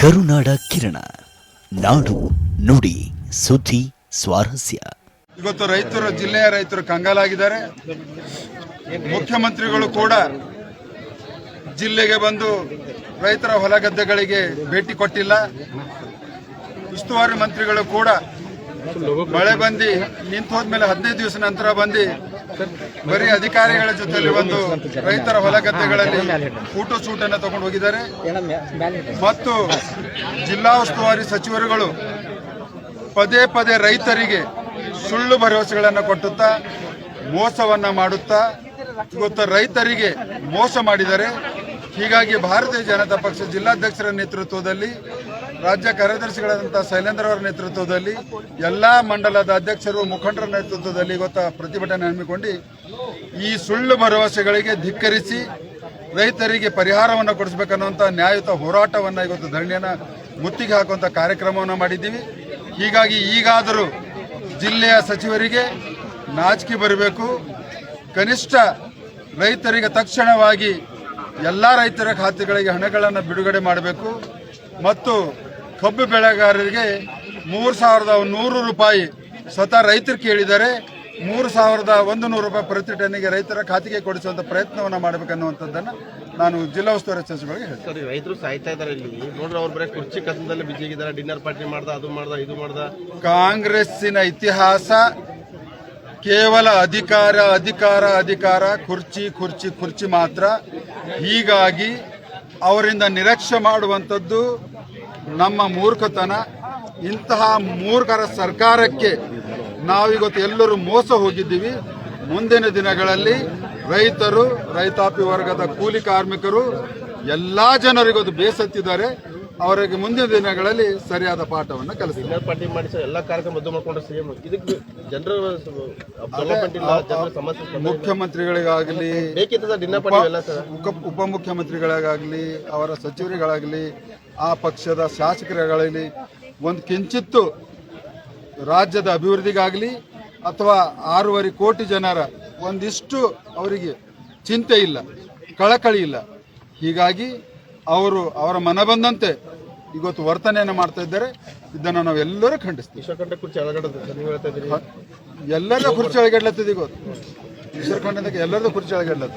ಕರುನಾಡ ಕಿರಣ. ನಾಡು ನುಡಿ, ಸುದ್ದಿ, ಸ್ವಾರಸ್ಯ. ಇವತ್ತು ರೈತರು, ಜಿಲ್ಲೆಯ ರೈತರು ಕಂಗಾಲಾಗಿದ್ದಾರೆ. ಮುಖ್ಯಮಂತ್ರಿಗಳು ಕೂಡ ಜಿಲ್ಲೆಗೆ ಬಂದು ರೈತರ ಹೊಲ ಗದ್ದೆಗಳಿಗೆ ಭೇಟಿ ಕೊಟ್ಟಿಲ್ಲ. ಉಸ್ತುವಾರಿ ಮಂತ್ರಿಗಳು ಕೂಡ ಮಳೆ ಬಂದು ನಿಂತು ಹೋದ್ಮೇಲೆ ಹದಿನೈದು ದಿವಸ ನಂತರ ಬಂದು ಬರೀ ಅಧಿಕಾರಿಗಳ ಜೊತೆಯಲ್ಲಿ ಒಂದು ರೈತರ ಹೊಲ ಗದ್ದೆಗಳಲ್ಲಿ ಫೋಟೋ ಶೂಟ್ ಅನ್ನು ತಗೊಂಡು ಹೋಗಿದ್ದಾರೆ. ಮತ್ತು ಜಿಲ್ಲಾ ಉಸ್ತುವಾರಿ ಸಚಿವರುಗಳು ಪದೇ ಪದೇ ರೈತರಿಗೆ ಸುಳ್ಳು ಭರವಸೆಗಳನ್ನು ಕೊಟ್ಟುತ್ತಾ ಮೋಸವನ್ನ ಮಾಡುತ್ತಾ ಇವತ್ತು ರೈತರಿಗೆ ಮೋಸ ಮಾಡಿದ್ದಾರೆ. ಹೀಗಾಗಿ ಭಾರತೀಯ ಜನತಾ ಪಕ್ಷ ಜಿಲ್ಲಾಧ್ಯಕ್ಷರ ನೇತೃತ್ವದಲ್ಲಿ ರಾಜ್ಯ ಕಾರ್ಯದರ್ಶಿಗಳಾದಂಥ ಶೈಲೇಂದ್ರ ಅವರ ನೇತೃತ್ವದಲ್ಲಿ ಎಲ್ಲ ಮಂಡಲದ ಅಧ್ಯಕ್ಷರು, ಮುಖಂಡರ ನೇತೃತ್ವದಲ್ಲಿ ಇವತ್ತು ಪ್ರತಿಭಟನೆ ಹಮ್ಮಿಕೊಂಡು ಈ ಸುಳ್ಳು ಭರವಸೆಗಳಿಗೆ ಧಿಕ್ಕರಿಸಿ ರೈತರಿಗೆ ಪರಿಹಾರವನ್ನು ಕೊಡಿಸಬೇಕನ್ನುವಂಥ ನ್ಯಾಯಯುತ ಹೋರಾಟವನ್ನು ಇವತ್ತು ಧರಣಿಯನ್ನು ಮುತ್ತಿಗೆ ಹಾಕುವಂಥ ಕಾರ್ಯಕ್ರಮವನ್ನು ಮಾಡಿದ್ದೀವಿ. ಹೀಗಾಗಿ ಈಗಾದರೂ ಜಿಲ್ಲೆಯ ಸಚಿವರಿಗೆ ನಾಚಿಕೆ ಬರಬೇಕು. ಕನಿಷ್ಠ ರೈತರಿಗೆ ತಕ್ಷಣವಾಗಿ ಎಲ್ಲ ರೈತರ ಖಾತೆಗಳಿಗೆ ಹಣಗಳನ್ನು ಬಿಡುಗಡೆ ಮಾಡಬೇಕು. ಮತ್ತು ಕಬ್ಬು ಬೆಳೆಗಾರರಿಗೆ ಮೂರು ಸಾವಿರದ ನೂರು ರೂಪಾಯಿ ಸ್ವತಃ ರೈತರು ಕೇಳಿದರೆ ಮೂರು ಸಾವಿರದ ಒಂದು ನೂರು ರೂಪಾಯಿ ಪ್ರತಿ ಟನ್ನಿಗೆ ರೈತರ ಖಾತೆಗೆ ಕೊಡಿಸುವಂಥ ಪ್ರಯತ್ನವನ್ನು ಮಾಡಬೇಕನ್ನುವಂಥದ್ದನ್ನು ನಾನು ಜಿಲ್ಲಾ ಉಸ್ತುವಾರಿ ಸಚಿವರಿಗೆ ಹೇಳ್ತೀನಿ. ರೈತರು ಸಾಯ್ತಾ ಇದಾರೆ ಇಲ್ಲಿ. ನೋಡ್ರಿ ಅವ್ರು ಬರೀ ಕುರ್ಚಿ ಕಸದಲ್ಲಿ ಬಿಜಿ ಇದ್ದಾರೆ ಡಿನ್ನರ್ ಪಾರ್ಟಿ ಮಾಡ್ದ ಅದು ಮಾಡ್ದ ಇದು ಮಾಡ್ದ. ಕಾಂಗ್ರೆಸ್ಸಿನ ಇತಿಹಾಸ ಕೇವಲ ಅಧಿಕಾರ ಅಧಿಕಾರ ಅಧಿಕಾರ ಕುರ್ಚಿ ಕುರ್ಚಿ ಕುರ್ಚಿ ಮಾತ್ರ. ಹೀಗಾಗಿ ಅವರಿಂದ ನಿರೀಕ್ಷೆ ಮಾಡುವಂಥದ್ದು ನಮ್ಮ ಮೂರ್ಖತನ ಇಂತಹ ಮೂರ್ಖರ ಸರ್ಕಾರಕ್ಕೆ ನಾವಿವತ್ತು ಎಲ್ಲರೂ ಮೋಸ ಹೋಗಿದ್ದೀವಿ. ಮುಂದಿನ ದಿನಗಳಲ್ಲಿ ರೈತರು ರೈತಾಪಿ ವರ್ಗದ ಕೂಲಿ ಕಾರ್ಮಿಕರು ಎಲ್ಲಾ ಜನರಿಗೂ ಬೇಸತ್ತಿದ್ದಾರೆ. ಅವರಿಗೆ ಮುಂದಿನ ದಿನಗಳಲ್ಲಿ ಸರಿಯಾದ ಪಾಠವನ್ನು ಡಿನ್ನರ್ ಪಾರ್ಟಿ ಮಾಡಿ ಎಲ್ಲ ಕಾರ್ಯಕ್ರಮ ರದ್ದು ಮಾಡ್ಕೊಂಡ್ರೆ ಸಿಎಂ. ಇದಕ್ಕೆ ಜನರ. ಮುಖ್ಯಮಂತ್ರಿಗಳಿಗಾಗಲಿ ಉಪಮುಖ್ಯಮಂತ್ರಿಗಳಿಗಾಗಲಿ ಅವರ ಸಚಿವರಿಗಾಗಲಿ ಆ ಪಕ್ಷದ ಶಾಸಕರುಗಳಾಗಲಿ ಒಂದು ಕಿಂಚಿತ್ತು ರಾಜ್ಯದ ಅಭಿವೃದ್ಧಿಗಾಗಲಿ ಅಥವಾ ಆರೂವರೆ ಕೋಟಿ ಜನರ ಒಂದಿಷ್ಟು ಅವರಿಗೆ ಚಿಂತೆ ಇಲ್ಲ ಕಳಕಳಿ ಇಲ್ಲ. ಹೀಗಾಗಿ ಅವರು ಅವರ ಮನ ಬಂದಂತೆ ಇವತ್ತು ವರ್ತನೆಯನ್ನು ಮಾಡ್ತಾ ಇದ್ದಾರೆ. ಇದನ್ನು ನಾವು ಎಲ್ಲರೂ ಖಂಡಿಸ್ತೀವಿ. ಎಲ್ಲರ ಕುರ್ಚಿ ಒಳಗೆಡ್ಲತ್ತಿದೆ ಇವತ್ತು. ಈಶ್ವರಖಂಡದಾಗ ಎಲ್ಲರದು ಕುರ್ಚಿ ಒಳಗೆಡ್ಲತ್ತ